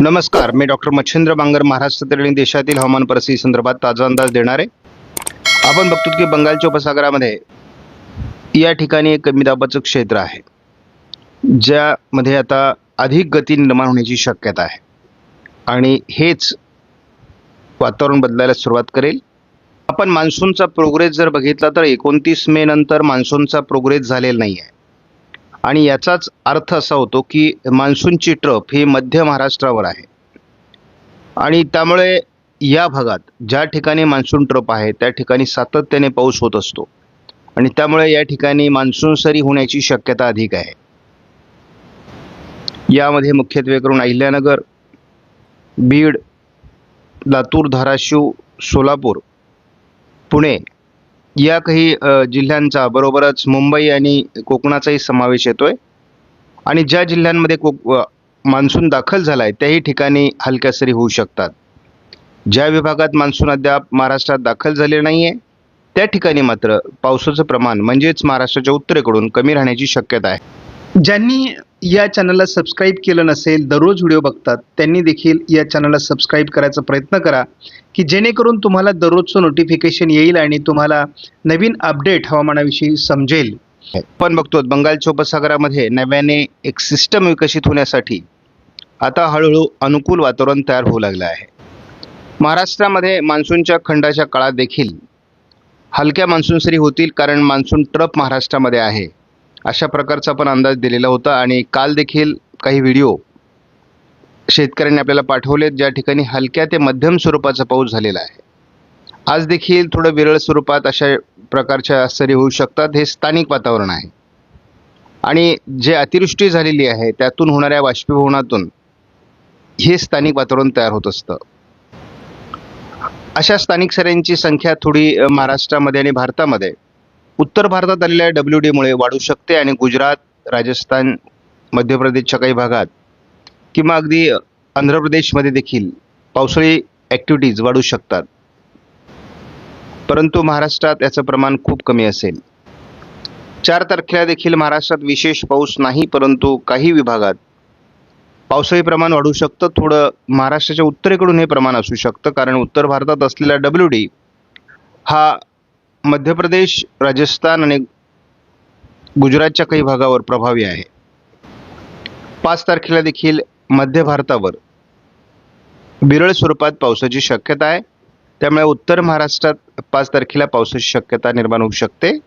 नमस्कार मी डॉक्टर मच्छिंद्र बांगर महाराष्ट्रातील आणि देशातील हवामान परिस्थिती संदर्भात ताजा अंदाज देणार आहे. आपण बघतो की बंगालच्या उपसागरामध्ये या ठिकाणी एक कमी दाबाचं क्षेत्र आहे ज्यामध्ये आता अधिक गती निर्माण होण्याची शक्यता आहे. आणि हेच वातावरण बदलायला सुरुवात करेल. आपण मान्सूनचा प्रोग्रेस जर बघितला तर एकोणतीस मे नंतर मान्सूनचा प्रोग्रेस झालेला नाही आहे आणि याचाच अर्थ असा होतो की मान्सूनची ट्रफ ही मध्य महाराष्ट्रावर आहे. आणि त्यामुळे या भागात ज्या ठिकाणी मान्सून ट्रप आहे त्या ठिकाणी सातत्याने पाऊस होत असतो. आणि त्यामुळे या ठिकाणी मान्सून सरी होण्याची शक्यता अधिक आहे. यामध्ये मुख्यत्वे करून अहिल्यानगर बीड लातूर धाराशिव सोलापूर पुणे या काही जिल्ह्यांचा बरोबरच मुंबई आणि कोकणाचाही समावेश येतो आहे आणि ज्या जिल्ह्यांमध्ये कोक मान्सून दाखल झाला आहे त्याही ठिकाणी हलक्या सरी होऊ शकतात. ज्या विभागात मान्सून अद्याप महाराष्ट्रात दाखल झाले नाही आहे त्या ठिकाणी मात्र पावसाचं प्रमाण म्हणजेच महाराष्ट्राच्या उत्तरेकडून कमी राहण्याची शक्यता आहे. ज्यांनी या चॅनलला सबस्क्राईब केलं नसेल दररोज व्हिडिओ बघतात त्यांनी देखील या चॅनलला सबस्क्राईब करायचा प्रयत्न करा की जेणेकरून तुम्हाला दररोजचं नोटिफिकेशन येईल आणि तुम्हाला नवीन अपडेट हवामानाविषयी समजेल. पण बघतो बंगालच्या उपसागरामध्ये नव्याने एक सिस्टम विकसित होण्यासाठी आता हळूहळू अनुकूल वातावरण तयार होऊ लागलं आहे. महाराष्ट्रामध्ये मान्सूनच्या खंडाच्या काळात देखील हलक्या मान्सून सरी होतील कारण मान्सून ट्रप महाराष्ट्रामध्ये आहे. अशा प्रकारचा पण अंदाज दिलेला होता आणि काल देखील काही व्हिडिओ शेतकऱ्यांनी आपल्याला पाठवलेत ज्या ठिकाणी हलक्या ते मध्यम स्वरूपाचा पाऊस झालेला आहे. आज देखील थोडं विरळ स्वरूपात अशा प्रकारच्या सरी होऊ शकतात हे स्थानिक वातावरण आहे. आणि जे अतिवृष्टी झालेली आहे त्यातून होणाऱ्या बाष्पीभवनातून हे स्थानिक वातावरण तयार होत असतं. अशा स्थानिक सऱ्यांची संख्या थोडी महाराष्ट्रामध्ये आणि भारतामध्ये उत्तर भारतात आलेल्या डब्ल्यू डीमुळे वाढू शकते आणि गुजरात राजस्थान मध्य प्रदेशच्या काही भागात किंवा अगदी आंध्र प्रदेशमध्ये देखील पावसाळी ॲक्टिव्हिटीज वाढू शकतात. परंतु महाराष्ट्रात याचं प्रमाण खूप कमी असेल. चार तारखेला देखील महाराष्ट्रात विशेष पाऊस नाही परंतु काही विभागात पावसाळी प्रमाण वाढू शकतं. थोडं महाराष्ट्राच्या उत्तरेकडून हे प्रमाण असू शकतं कारण उत्तर भारतात असलेला डब्ल्यू डी हा मध्य प्रदेश राजस्थान आणि गुजरातच्या काही भागावर प्रभावी आहे. पाच तारखेला देखील मध्य भारतावर विरळ स्वरूपात पावसाची शक्यता आहे. त्यामुळे उत्तर महाराष्ट्रात पाच तारखेला पावसाची शक्यता निर्माण होऊ शकते.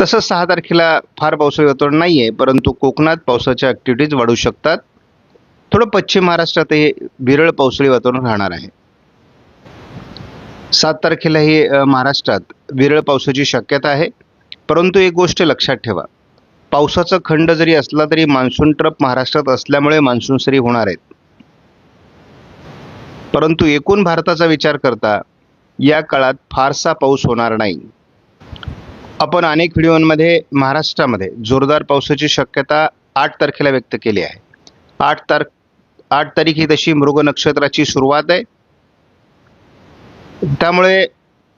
तसंच सहा तारखेला फार पावसाळी वातावरण नाही आहे परंतु कोकणात पावसाच्या ॲक्टिव्हिटीज वाढू शकतात. थोडं पश्चिम महाराष्ट्रातही विरळ पावसाळी वातावरण राहणार आहे. सात तारखेलाही महाराष्ट्रात विरळ पावसाची शक्यता आहे. परंतु एक गोष्ट लक्षात ठेवा. पावसाचा खंड जरी असला तरी मान्सून ट्रप महाराष्ट्रात असल्यामुळे मान्सून सरी होणार आहेत. परंतु एकूण भारताचा विचार करता या काळात फारसा पाऊस होणार नाही. आपण अनेक व्हिडिओमध्ये महाराष्ट्रामध्ये जोरदार पावसाची शक्यता आठ तारखेला व्यक्त केली आहे. आठ तार आठ तारीख ही तशी मृग नक्षत्राची सुरुवात आहे. त्यामुळे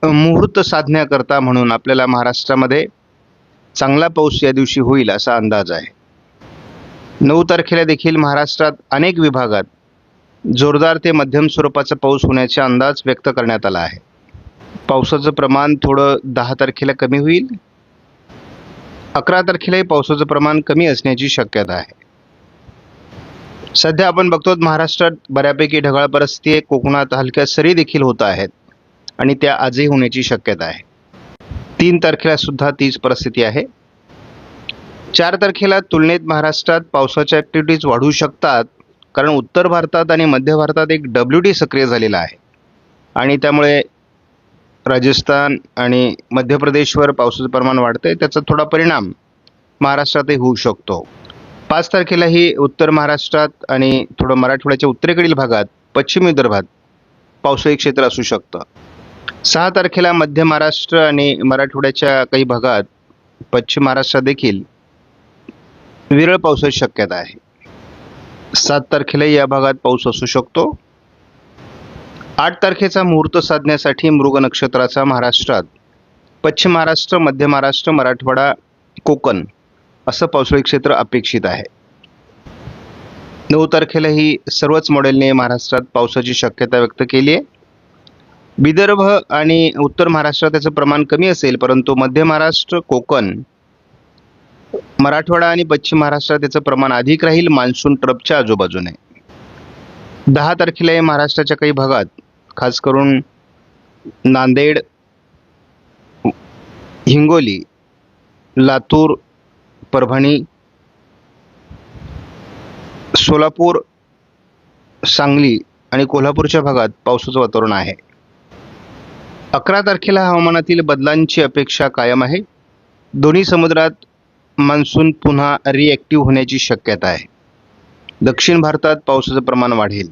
मुहूर्त साधण्याकरता म्हणून आपल्याला महाराष्ट्रामध्ये चांगला पाऊस या दिवशी होईल असा अंदाज आहे. नऊ तारखेला देखील महाराष्ट्रात अनेक विभागात जोरदार ते मध्यम स्वरूपाचा पाऊस होण्याचा अंदाज व्यक्त करण्यात आला आहे. पावसाचं प्रमाण थोडं दहा तारखेला कमी होईल. अकरा तारखेलाही पावसाचं प्रमाण कमी असण्याची शक्यता आहे. सध्या आपण बघतो महाराष्ट्रात बऱ्यापैकी ढगाळ परिस्थिती आहे. कोकणात हलक्या सरी देखील होत आहेत. आणि त्या आजही होण्याची शक्यता आहे. तीन तारखेला सुद्धा तीच परिस्थिती आहे. चार तारखेला तुलनेत महाराष्ट्रात पावसाच्या ॲक्टिव्हिटीज वाढू शकतात कारण उत्तर भारतात आणि मध्य भारतात एक डब्ल्यू डी सक्रिय झालेला आहे. आणि त्यामुळे राजस्थान आणि मध्य प्रदेशवर पावसाचं प्रमाण वाढतंय त्याचा थोडा परिणाम महाराष्ट्रातही होऊ शकतो. पाच तारखेलाही उत्तर महाराष्ट्रात आणि थोडं मराठवाड्याच्या उत्तरेकडील भागात पश्चिम विदर्भात पावसाळी क्षेत्र असू शकतं. सहा तारखेला मध्य महाराष्ट्र आणि मराठवाड्याच्या काही भागात पश्चिम महाराष्ट्रात देखील विरळ पावसाची शक्यता आहे. सात तारखेला या भागात पाऊस असू शकतो. आठ तारखेचा मुहूर्त साधण्यासाठी मृग नक्षत्राचा महाराष्ट्रात पश्चिम महाराष्ट्र मध्य महाराष्ट्र मराठवाडा कोकण असं पावसाळी क्षेत्र अपेक्षित आहे. नऊ तारखेलाही सर्वच मॉडेलने महाराष्ट्रात पावसाची शक्यता व्यक्त केली आहे. विदर्भ आणि उत्तर महाराष्ट्रात त्याचं प्रमाण कमी असेल परंतु मध्य महाराष्ट्र कोकण मराठवाडा आणि पश्चिम महाराष्ट्रात त्याचं प्रमाण अधिक राहील मान्सून ट्रपच्या आजूबाजूने. दहा तारखेला हे महाराष्ट्राच्या काही भागात खास करून नांदेड हिंगोली लातूर परभणी सोलापूर सांगली आणि कोल्हापूरच्या भागात पावसाचं वातावरण आहे. अकरा तारखेला हवामानातील बदलांची अपेक्षा कायम आहे. दोन्ही समुद्रात मान्सून पुन्हा रिॲक्टिव्ह होण्याची शक्यता आहे. दक्षिण भारतात पावसाचं प्रमाण वाढेल.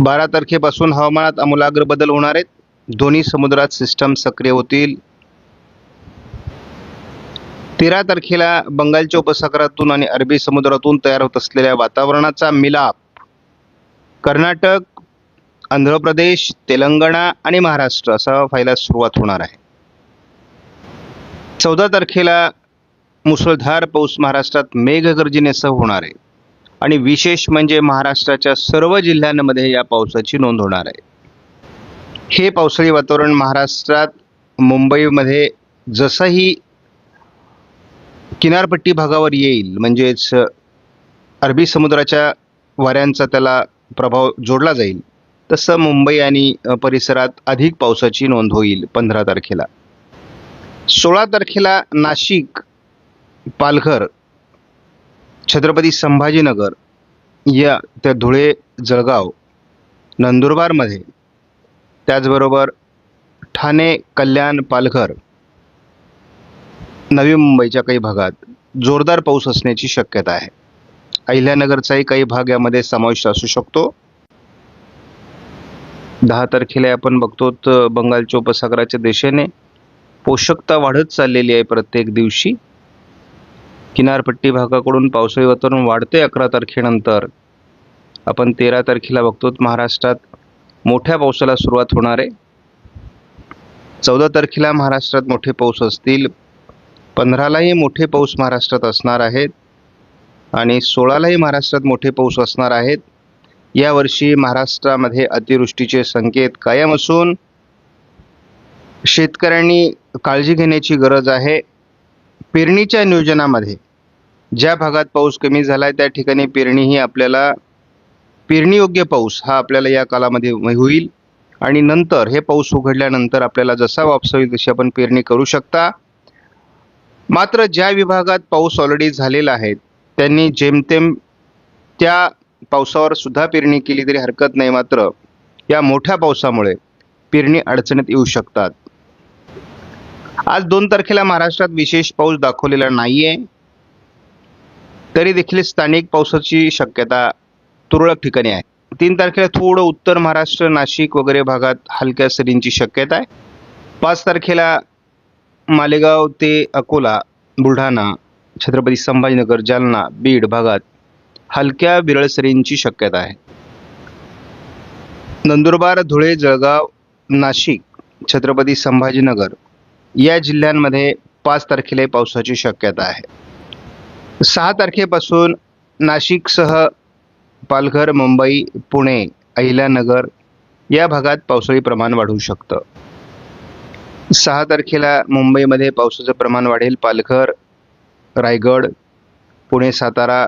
बारा तारखेपासून हवामानात आमूलाग्र बदल होणार आहेत. दोन्ही समुद्रात सिस्टम सक्रिय होतील. तेरा तारखेला बंगालच्या उपसागरातून आणि अरबी समुद्रातून तयार होत असलेल्या वातावरणाचा मिलाप. कर्नाटक आंध्र प्रदेश तेलंगणा आणि महाराष्ट्र असा व्हायला सुरुवात होणार आहे. चौदा तारखेला मुसळधार पाऊस महाराष्ट्रात मेघगर्जनेसह होणार आहे. आणि विशेष म्हणजे महाराष्ट्राच्या सर्व जिल्ह्यांमध्ये या पावसाची नोंद होणार आहे. हे पावसाळी वातावरण महाराष्ट्रात मुंबईमध्ये जसंही किनारपट्टी भागावर येईल म्हणजेच अरबी समुद्राच्या वाऱ्यांचा त्याला प्रभाव जोडला जाईल तसं मुंबई आणि परिसरात अधिक पावसाची नोंद होईल पंधरा तारखेला. सोळा तारखेला नाशिक पालघर छत्रपती संभाजीनगर या त्या धुळे जळगाव नंदुरबारमध्ये त्याचबरोबर ठाणे कल्याण पालघर नवी मुंबईच्या काही भागात जोरदार पाऊस असण्याची शक्यता आहे. अहिल्यानगरचाही काही भाग यामध्ये समाविष्ट असू शकतो. दहा तारखेला आपण बघतो बंगालच्या उपसागराच्या दिशेने पोषकता वाढत चाललेली आहे प्रत्येक दिवशी. किनारपट्टी भागाकडून पावसाळी वातावरण वाढते अकरा तारखेनंतर. आपण तेरा तारखेला बघतो महाराष्ट्रात मोठ्या पावसाला सुरुवात होणार आहे. चौदा तारखेला महाराष्ट्रात मोठे पाऊस असतील. पंधरालाही मोठे पाऊस महाराष्ट्रात असणार आहेत. आणि सोळालाही महाराष्ट्रात मोठे पाऊस असणार आहेत. यावर्षी महाराष्ट्रामध्ये अतिवृष्टीचे संकेत कायम असून शेतकऱ्यांनी काळजी घेण्याची गरज आहे. पेरणीच्या नियोजनामध्ये ज्या भागात पाऊस कमी झाला आहे त्या ठिकाणी पेरणी ही आपल्याला पेरणीयोग्य पाऊस हा आपल्याला या कालामध्ये होईल आणि नंतर हे पाऊस उघडल्यानंतर आपल्याला जसा वापस होईल तशी आपण पेरणी करू शकता. मात्र ज्या विभागात पाऊस ऑलरेडी झालेला आहे त्यांनी जेमतेम त्या पावसावर सुद्धा पेरणी केली तरी हरकत नाही मात्र या मोठ्या पावसामुळे पेरणी अडचणीत येऊ शकतात. आज दोन तारखेला महाराष्ट्रात विशेष पाऊस दाखवलेला नाहीये. तरी देखील स्थानिक पावसाची शक्यता तुरळक ठिकाणी आहे. तीन तारखेला थोडं उत्तर महाराष्ट्र नाशिक वगैरे भागात हलक्या सरींची शक्यता आहे. पाच तारखेला मालेगाव ते अकोला बुलढाणा छत्रपती संभाजीनगर जालना बीड भागात हलक्या विरळ सरींची शक्यता आहे. नंदुरबार धुळे जळगाव नाशिक छत्रपती संभाजीनगर या जिल्ह्यांमध्ये पाच तारखेला पावसाची शक्यता आहे. सहा तारखेपासून नाशिकसह पालघर मुंबई पुणे अहिल्यानगर या भागात पावसाळी प्रमाण वाढू शकतं. सहा तारखेला मुंबईमध्ये पावसाचं प्रमाण वाढेल. पालघर रायगड पुणे सातारा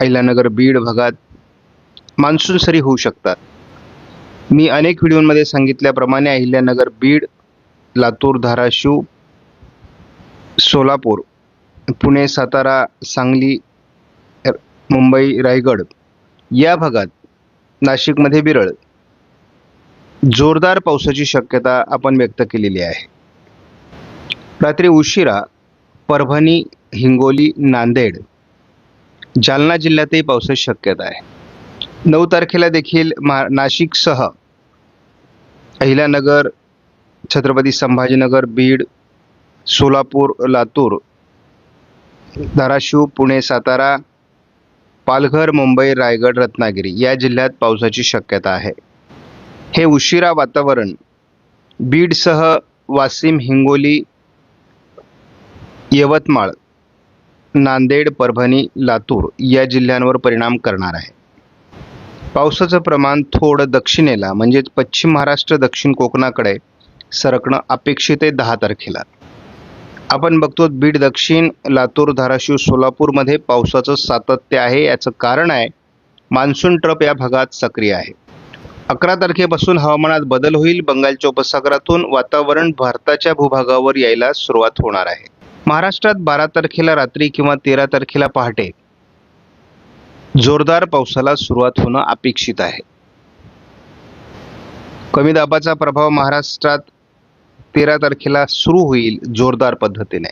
अहिल्यानगर बीड भागात मान्सून सरी होऊ शकतात. मी अनेक व्हिडिओमध्ये सांगितल्याप्रमाणे अहिल्यानगर बीड लातूर धाराशिव सोलापूर पुणे सातारा सांगली मुंबई रायगड या भागात नाशिकमध्ये बिरळ जोरदार पावसाची शक्यता आपण व्यक्त केलेली आहे. रात्री उशिरा परभणी हिंगोली नांदेड जालना जिल्ह्यातही पावसाची शक्यता आहे. नऊ तारखेला देखील मा नाशिकसह अहिल्यानगर छत्रपती संभाजीनगर बीड सोलापूर लातूर धाराशिव पुणे सातारा पालघर मुंबई रायगड रत्नागिरी या जिल्ह्यात पावसाची शक्यता आहे. हे उशिरा वातावरण बीडसह वाशिम हिंगोली यवतमाळ नांदेड परभणी लातूर या जिल्ह्यांवर परिणाम करणार आहे. पावसाचं प्रमाण थोडं दक्षिणेला म्हणजेच पश्चिम महाराष्ट्र दक्षिण कोकणाकडे सरकणं अपेक्षित आहे दहा तारखेला. आपण बघतो बीड दक्षिण लातूर धाराशिव सोलापूरमध्ये पावसाचं सातत्य आहे. याचं कारण आहे मान्सून ट्रप या भागात सक्रिय आहे. अकरा तारखेपासून हवामानात बदल होईल. बंगालच्या उपसागरातून वातावरण भारताच्या भूभागावर यायला सुरुवात होणार आहे. महाराष्ट्रात बारा तारखेला रात्री किंवा तेरा तारखेला पहाटे जोरदार पावसाला सुरुवात होणं अपेक्षित आहे. कमी दाबाचा प्रभाव महाराष्ट्रात तेरा तारखेला सुरू होईल जोरदार पद्धतीने.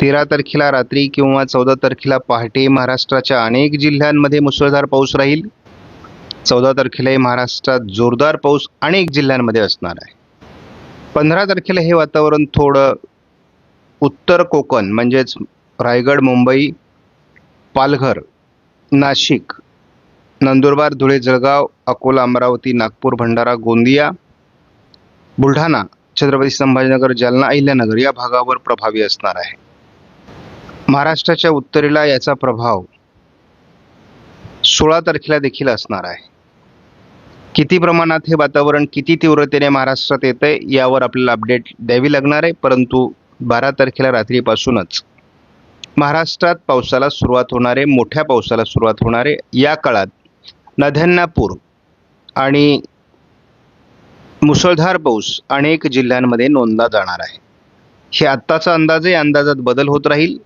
तेरा तारखेला रात्री किंवा चौदा तारखेला पहाटे महाराष्ट्राच्या अनेक जिल्ह्यांमध्ये मुसळधार पाऊस राहील. चौदा तारखेलाही महाराष्ट्रात जोरदार पाऊस अनेक जिल्ह्यांमध्ये असणार आहे. पंधरा तारखेला हे वातावरण थोडं उत्तर कोकण म्हणजेच रायगड मुंबई पालघर नाशिक नंदुरबार धुळे जळगाव अकोला अमरावती नागपूर भंडारा गोंदिया बुलढाणा छत्रपती संभाजीनगर जालना अहिल्यानगर या भागावर प्रभावी असणार आहे. महाराष्ट्राच्या उत्तरेला याचा प्रभाव सोळा तारखेला देखील असणार आहे. किती प्रमाणात हे वातावरण किती तीव्रतेने महाराष्ट्रात येतंय यावर आपल्याला अपडेट द्यावी लागणार आहे परंतु बारा तारखेला रात्रीपासूनच. महाराष्ट्रात पावसाला सुरुवात होणारे मोठ्या पावसाला सुरुवात होणारे या काळात नद्यांना पूर आणि मुसळधार पाऊस अनेक जिल्ह्यांमध्ये नोंदला जाणार आहे. हे आत्ताचा अंदाज आहे अंदाजात बदल होत राहील.